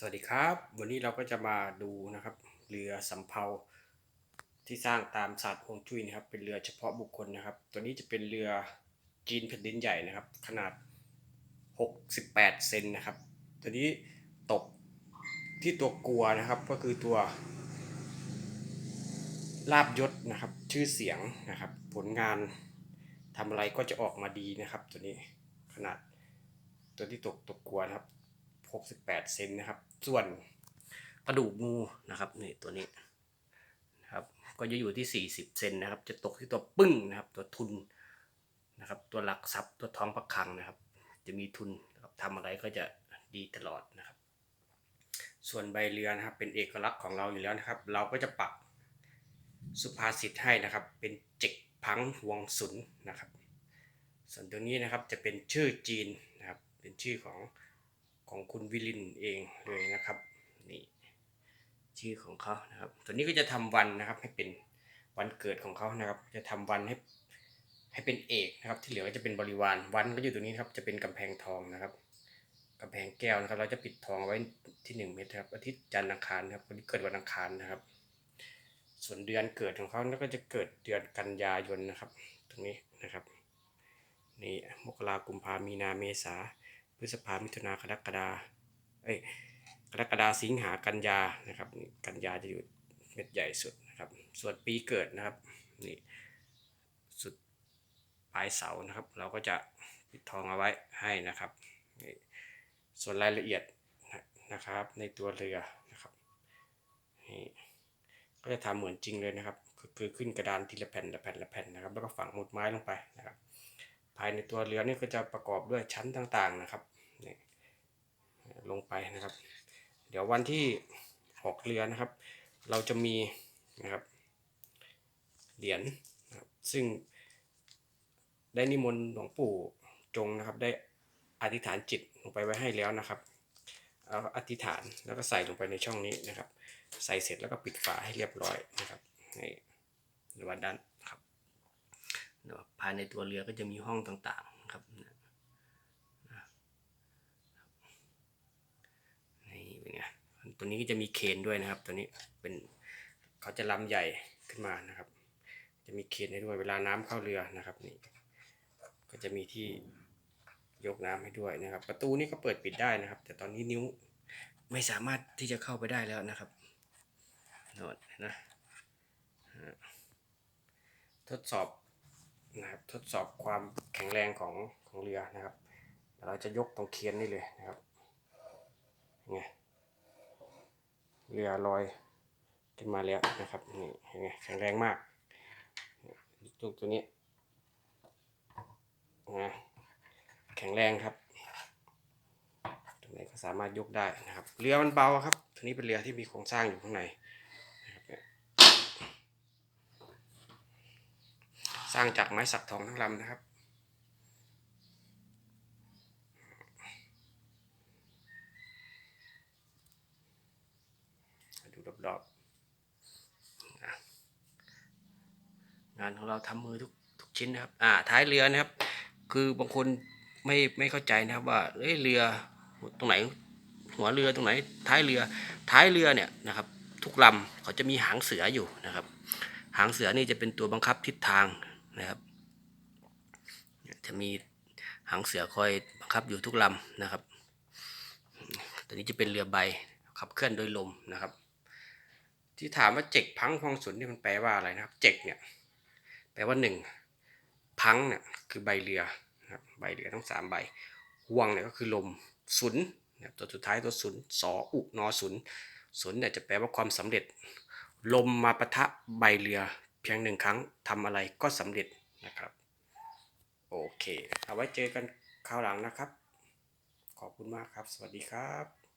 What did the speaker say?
สวัสดีครับ วันนี้เราก็จะมาดูนะครับ เรือสำเภาที่สร้างตามศาสตร์ฮวงจุ้ยนะครับ เป็นเรือเฉพาะบุคคลนะครับ ตัวนี้จะเป็นเรือจีนแผ่นดินใหญ่นะครับ ขนาด 68 เซนนะครับ ตัวนี้ตกที่ตัวกลัวนะครับ ก็คือตัวลาบยศนะครับ ชื่อเสียงนะครับ ผลงานทำอะไรก็จะออกมาดีนะครับ ตัวนี้ขนาดตัวที่ตกตกกลัวนะครับ 68เซนนะครับ ส่วนกระดูกงูนะครับนี่ตัวนี้นะครับ ก็จะอยู่ที่ 40เซนนะครับ จะตกที่ตัวปึ้งนะครับ ตัวทุนนะครับ ตัวหลักทรัพย์ตัวท้องประคังนะครับ จะมีทุนทำอะไรก็จะดีตลอดนะครับ ส่วนใบเรือนะครับ เป็นเอกลักษณ์ของเราอยู่แล้วนะครับ เราก็จะปักสุภาษิตให้นะครับ เป็นเจ็กพังหวงสุนนะครับ ส่วนตัวนี้นะครับจะเป็นชื่อจีนนะครับ เป็นชื่อของ ของคุณวิลินเองเลยนะครับนี่ชื่อของเขานะครับตัวนี้ก็จะทำวันนะครับให้เป็นวันเกิดของเขานะครับ จะทำวันให้ให้เป็นเอกนะครับ ที่เหลือก็จะเป็นบริวารวันก็อยู่ตรงนี้ครับจะเป็นกำแพงทองนะครับกำแพงแก้วนะครับ เราจะปิดทองไว้ที่หนึ่งเมตรครับอาทิตย์จันทร์อังคารนะครับคนที่เกิดวันอังคารนะครับ ส่วนเดือนเกิดของเขาก็จะเกิดเดือนกันยายนนะครับ ตรงนี้นะครับนี่มกรากุมภามีนาเมษา พฤษภามิถุนากรกฎาเอ้ยกรกฎาสิงหากันยานะครับนี่กันยาจะอยู่เม็ดใหญ่สุดนะครับส่วนปีเกิดนะครับนี่สุดปลายเสานะครับ เราก็จะปิดทองเอาไว้ให้นะครับนี่ส่วนรายละเอียดนะครับในตัวเรือนะครับนี่ก็จะทำเหมือนจริงเลยนะครับคือคือขึ้นกระดานทีละแผ่นละแผ่นละแผ่นนะครับ แล้วก็ฝังหมุดไม้ลงไปน ภายในตัวเรือนี่ก็จะประกอบด้วยชั้นต่างๆนะครับนี่ลงไปนะครับ เดี๋ยววันที่ออกเรือนะครับ เราจะมีนะครับเหรียญนะครับซึ่งได้นิมนต์หลวงปู่จงนะครับ ได้อธิษฐานจิตลงไปไว้ให้แล้วนะครับเอาอธิษฐานแล้วก็ใส่ลงไปในช่องนี้นะครับ ใส่เสร็จแล้วก็ปิดฝาให้เรียบร้อยนะครับนี่ในวันนั้น ภายในตัวเรือก็จะมีห้องต่างๆครับนี่เป็นไงตัวนี้ก็จะมีเคนด้วยนะครับ ตัวนี้เป็นเขาจะลำใหญ่ขึ้นมานะครับ จะมีเคนให้ด้วยเวลาน้ำเข้าเรือนะครับนี่ก็จะมีที่ยกน้ำให้ด้วยนะครับ ประตูนี้ก็เปิดปิดได้นะครับ แต่ตอนนี้นิ้วไม่สามารถที่จะเข้าไปได้แล้วนะครับโนดนะทดสอบ นะครับทดสอบความแข็งแรงของของเรือนะครับเราจะยกตรงเคียนนี่เลยนะครับไงเรือลอยขึ้นมาแล้วนะครับนี่เห็นไงแข็งแรงมากจุกตัวนี้นะแข็งแรงครับตรงไหนก็สามารถยกได้นะครับ เรือมันเบาครับตัวนี้เป็นเรือที่มีโครงสร้างอยู่ข้างในนะครับเนี่ย สร้างจากไม้สักทองทั้งลำนะครับ ดูรอบๆงานของเราทำมือทุกทุกชิ้นนะครับ อ่า ท้ายเรือนะครับ คือบางคนไม่ไม่เข้าใจนะครับว่าเอ้ยเรือตรงไหนหัวเรือตรงไหนท้ายเรือท้ายเรือเนี่ยนะครับ ทุกลำเขาจะมีหางเสืออยู่นะครับ หางเสือนี่จะเป็นตัวบังคับทิศทาง นะครับจะมีหางเสือคอยบังคับอยู่ทุกลำนะครับ ตัวนี้จะเป็นเรือใบขับเคลื่อนโดยลมนะครับ ที่ถามว่าเจ็กพังพองสุนนี่มันแปลว่าอะไรนะครับ เจ็กเนี่ยแปลว่าหนึ่งพังเนี่ยคือใบเรือนะครับใบเรือทั้งสามใบห่วงเนี่ยก็คือลมสุนนะตัวสุดท้ายตัวสุนสออุนอสุนสุนเนี่ยจะแปลว่าความสำเร็จ ลมมาปะทะใบเรือ พียงหนึ่งครั้งทำอะไรก็สำเร็จนะครับ โอเค เอาไว้เจอกันคราวหลังนะครับ ขอบคุณมากครับ สวัสดีครับ